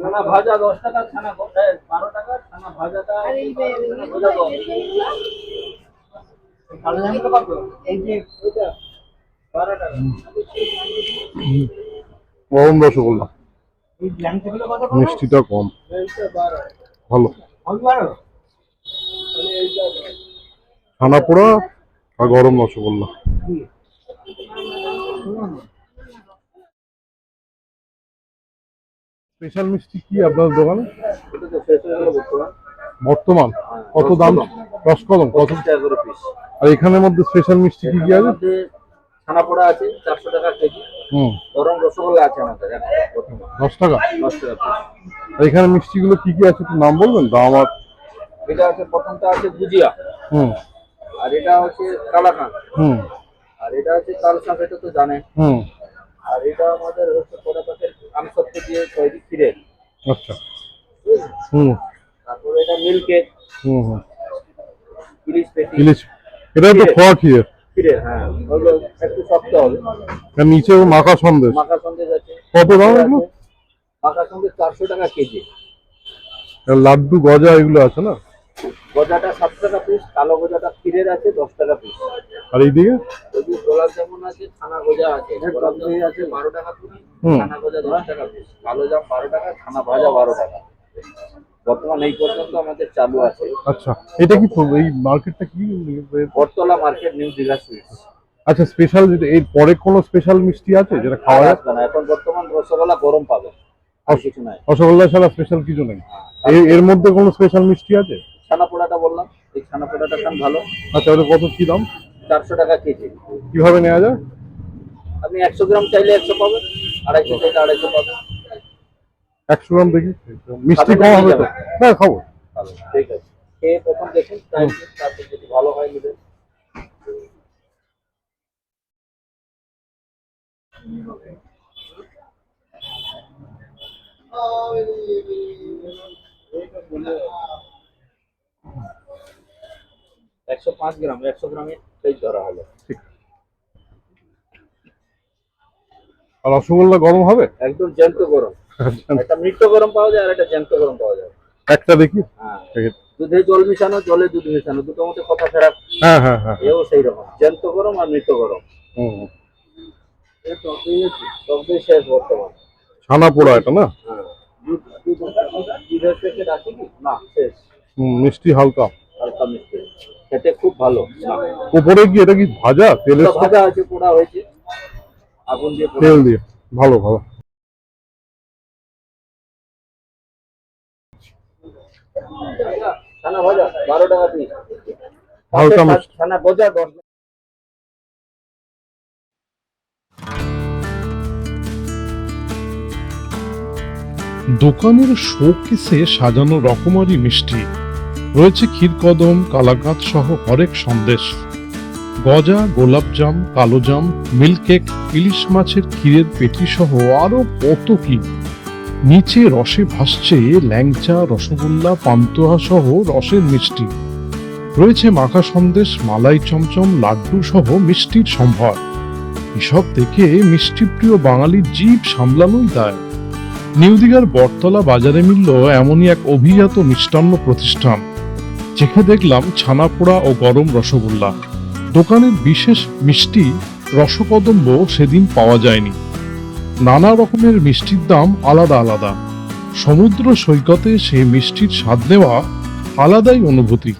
ছানা ভাজা দশ টাকা ছানা বারো টাকা ছানা ভাজাটা গরম রসগোল্লা? মিষ্টিটা কম। ভালো। ছানা পোড়া আর গরম রসগোল্লা। স্পেশাল মিষ্টি কি আপনার দোকানে? বর্তমান। কত দাম? দশ কলম কত? আর এখানের মধ্যে স্পেশাল মিষ্টি কি কি আছে? মধ্যে ছানা পোড়া আছে চারশো টাকা কেজি। হুম। গরম রসগোল্লা আছে আমাদের দশ টাকা? দশ টাকা piece। আর এখানে মিষ্টিগুলো কি কি আছে একটু নাম বলবেন? দাম আর এটা আছে প্রথমটা আছে গুজিয়া। হুম। আর এটা হচ্ছে কালাকান হুম। আর এটা হচ্ছে তালসাপ এটা তো জানেন। হুম। আর এটা আমাদের হচ্ছে কোটাপাতের আমসত্ব দিয়ে তৈরি ক্ষীরের আচ্ছা। হুম। তারপরে এটা মিল্ক হুম হুম। ইলিশ পেটি। ইলিশ। এটা তো খোয়া ক্ষীর ক্ষীরের হ্যাঁ। ওগুলো একটু শক্ত হবে। আর নিচে মাখা সন্দেশ। মাখা সন্দেশ আছে। কত দাম এগুলো? মাখা সন্দেশ চারশো টাকা কেজি। আর লাড্ডু গজা এগুলো আছে না? গজাটা সাত টাকা পিস কালো গজাটা ক্ষীরের আছে দশ টাকা পিস আর এইদিকে? গোলাপ জামুন আছে ছানা গজা আছে। গোলাপ জামুন আছে বারো টাকা পিস ছানা গজা দশ টাকা পিস কালো জাম বারো টাকা ছানা ভাজা বারো টাকা। বর্তমান এই পর্যন্ত আমাদের চালু আছে। আচ্ছা এটা কি এই মার্কেটটা কি? Battala market new Digha sweets. আচ্ছা স্পেশাল এর পরে কোনো স্পেশাল মিষ্টি আছে যেটা খাওয়া যায়? না এখন বর্তমান রসগোল্লা গরম পাবে আর কিছু নাই। রসগোল্লা ছাড়া স্পেশাল কিছু নেই। এর এর মধ্যে কোনো স্পেশাল মিষ্টি আছে? ছানা পোড়াটা বললাম এই ছানা পোড়াটা খান ভালো। আচ্ছা ওটা কত কি দাম? চারশো টাকা কেজি। কীভাবে নেওয়া যায়? আপনি একশো গ্রাম চাইলে একশো পাবেন আড়াইশো চাইলে আড়াইশো পাবেন। একশো গ্রাম দেখি। মিষ্টি কম হবে তো? না খাব। ঠিক আছে। খেয়ে প্রথম দেখুন তারপর যদি ভালো হয় নেবেন। একশো পাঁচ গ্রাম একশো গ্রামের সেই ধরা হলো। রসগোল্লা গরম হবে? একদম জ্যান্ত গরম। একটা মৃত গরম পাওয়া যায় আর একটা জ্যান্ত গরম পাওয়া যায়। একটা দেখি? হ্যাঁ। দুধে জল মিশানো জলে দুধ মিশানো দুটোর মধ্যে কথা ফেরা হ্যাঁ হ্যাঁ হ্যাঁ এও সেই রকম। জ্যান্ত গরম আর মৃত গরম। হুম, হুম। এই টক দই আছে, টক দই শেষ বর্তমান। ছানা পোড়া এটা না? হ্যাঁ। দুধ দুধ দুধের না শেষ। মিষ্টি হালকা। খেতে খুব ভালো। উপরে কি এটা কি ভাজা? ওটা ভাজা আছে পোড়া হয়েছে। আগুন দিয়ে তেল দিয়ে। ভালো ভালো। ছানা ভাজা বারো টাকা পিস হালকা মিষ্টি ছানা গজা দশ দোকানের শোকেসে সাজানো রকমারি মিষ্টি। রয়েছে ক্ষীরকদম কালাকাত সহ হরেক সন্দেশ। গজা গোলাপজাম কালোজাম মিল্কেক ইলিশ মাছের ক্ষীরের পেটি সহ আরও কত কি। নিচে রসে ভাসছে ল্যাংচা, রসগোল্লা, পান্তুয়া সহ রসের মিষ্টি। রয়েছে মাখা সন্দেশ, মালাই চমচম, লাড্ডু সহ মিষ্টির সম্ভার। এসব দেখে মিষ্টিপ্রিয় বাঙালির জীব সামলানোই দায়। নিউদিঘার বটতলা বাজারে মিলল এমনই এক অভিজাত মিষ্টান্ন প্রতিষ্ঠান। যেখানে দেখলাম ছানাপোড়া ও গরম রসগোল্লা। দোকানের বিশেষ মিষ্টি, রসকদম্ব সেদিন পাওয়া যায়নি। নানা রকমের মিষ্টির দাম আলাদা আলাদা। সমুদ্র সৈকতে সেই মিষ্টির স্বাদ নেওয়া আলাদাই অনুভূতি।